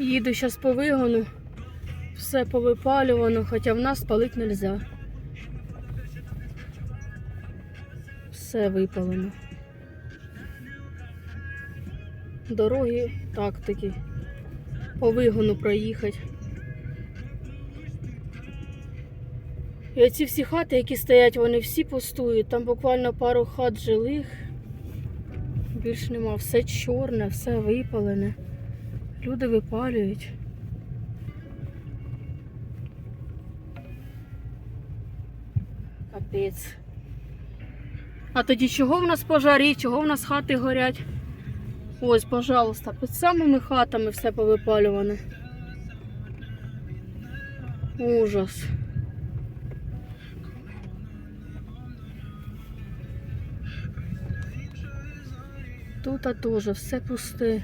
Їду зараз по вигону. Все повипалювано, хоча в нас палити не можна. Все випалено. Дороги так таки. По вигону проїхати. І оці всі хати, які стоять, вони всі пустують. Там буквально пару хат жилих. Більш нема. Все чорне, все випалене. Люди випалюють. Капець. А тоді чого в нас пожарі, чого в нас хати горять? Ось, пожалуйста, під самими хатами все повипалюване. Ужас. Тут теж все пусте.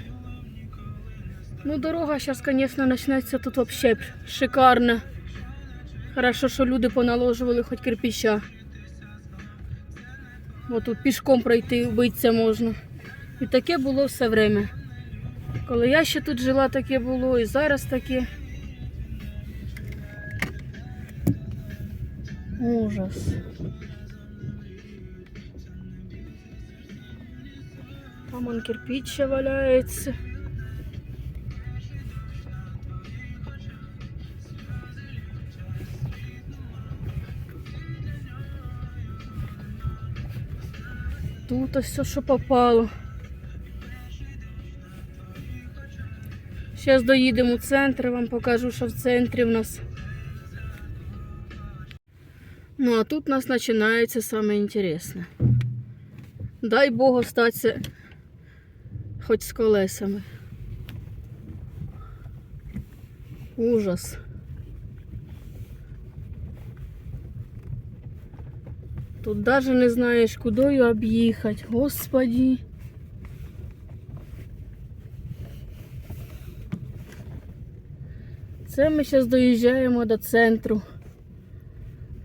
Ну, дорога зараз, звісно, почнеться тут взагалі шикарна. Хорошо, що люди поналожували хоч кирпича. Бо тут пішком пройти вбитися можна. І таке було все время. Коли я ще тут жила, таке було, і зараз таке. Ужас. Там он кирпич валяється. Тут ось все, що попало. Зараз доїдемо у центр, вам покажу, що в центрі в нас. Ну, а тут у нас починається саме інтересне. Дай Бог остатися хоч з колесами. Ужас. Тут даже не знаєш, кудою об'їхати. Господі. Це ми зараз доїжджаємо до центру.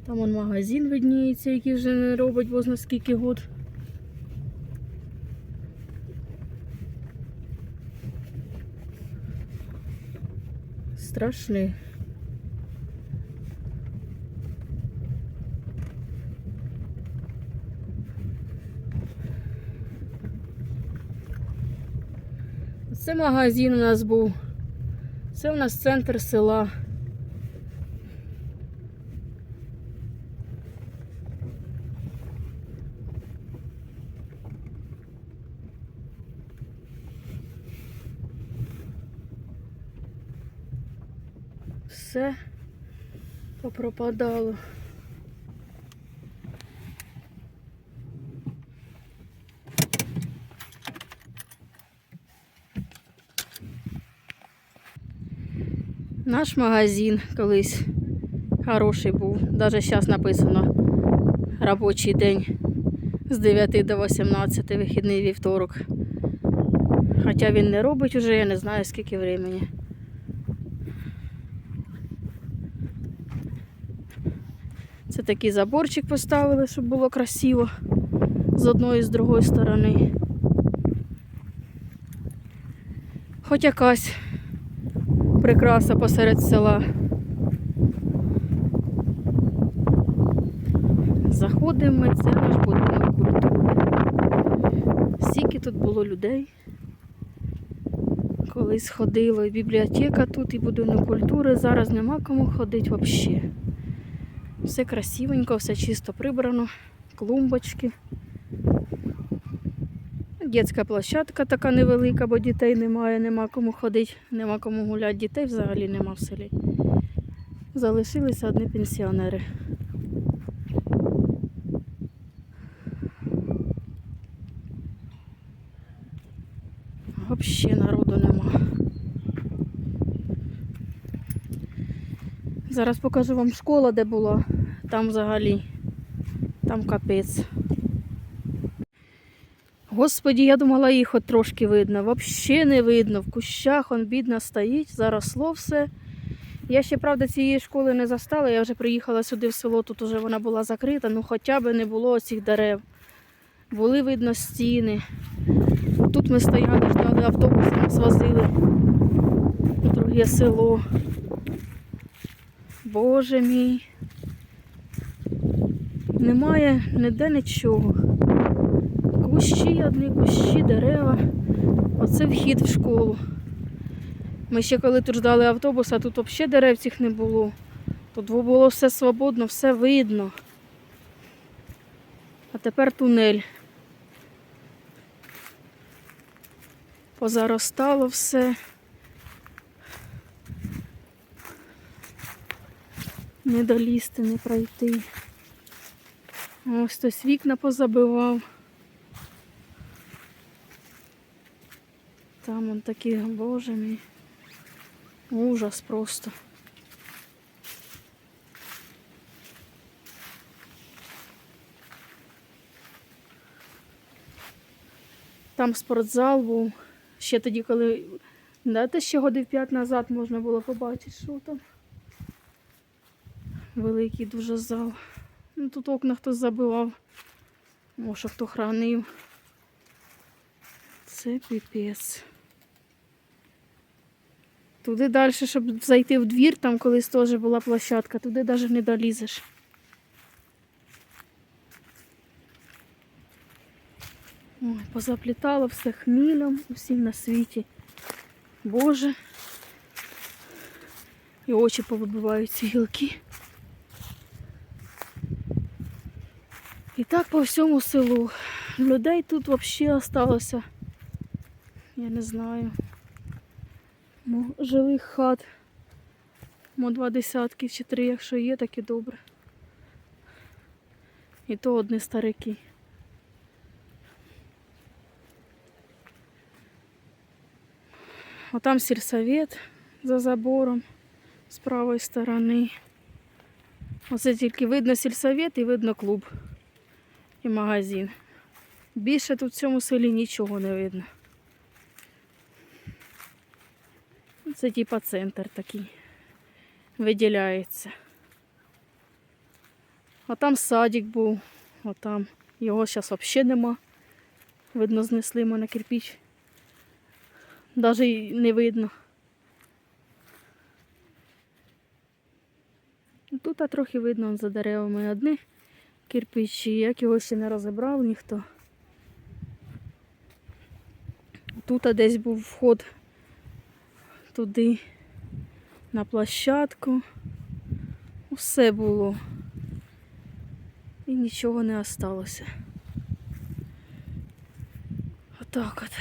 Там он магазин видніється, який вже не робить, бозна скільки год. Страшний. Це магазин у нас був. Це у нас центр села. Все попропадало. Наш магазин колись хороший був. Навіть зараз написано робочий день з 9 до 18 вихідний вівторок. Хоча він не робить уже, я не знаю скільки времени. Це такий заборчик поставили, щоб було красиво з одної і з другої сторони. Хоч якась прикраса посеред села. Заходимо ми, це наш будинок культури. Скільки тут було людей. Колись ходило і бібліотека тут, і будинок культури. Зараз нема кому ходити взагалі. Все красивенько, все чисто прибрано, клумбочки. Дітська площадка така невелика, бо дітей немає, нема кому ходити, нема кому гуляти. Дітей взагалі нема в селі. Залишилися одні пенсіонери. Взагалі народу нема. Зараз покажу вам школа, де була. Там взагалі. Там капець. Господі, я думала, їх от трошки видно. Взагалі не видно. В кущах он бідно стоїть, заросло все. Я ще, правда, цієї школи не застала. Я вже приїхала сюди в село, тут вже вона була закрита, ну хоча б не було цих дерев. Були видно стіни. Тут ми стояли, ждали автобуси, нас возили у Друге село. Боже мій. Немає ніде нічого. Кущі одні, кущі, дерева. Оце вхід в школу. Ми ще коли тут ждали автобуса, тут взагалі дерев цих не було. Тут було все свободно, все видно. А тепер тунель. Позаростало все. Не долізти, не пройти. Ось хтось вікна позабивав. Там он такі, боже мій. Ужас просто. Там спортзал був. Ще тоді, коли дати ще годів п'ять назад можна було побачити, що там. Великий дуже зал. Ну, тут окна хтось забивав. Може, хто хранив. Це піпець. Туди далі, щоб зайти в двір, там колись теж була площадка, туди навіть не долізеш. Ой, позаплітало все хмілем усім на світі. Боже. І очі повибивають ці гілки. І так по всьому селу. Людей тут взагалі залишилося. Я не знаю. Ну, жилих хат. Мо два десятки чи три, якщо є, так і добре. І то одні старики. Отам сільсовет за забором з правої сторони. Оце тільки видно сільсовет і видно клуб і магазин. Більше тут в цьому селі нічого не видно. Це типа центр такий виділяється. А там садик був, а там його зараз взагалі нема. Видно, знесли мене кирпіч. Навіть не видно. Тут а трохи видно за деревами одні кирпичі, як його ще не розібрав ніхто. Тут а десь був вход туди, на площадку. Усе було. І нічого не осталося. Отак от.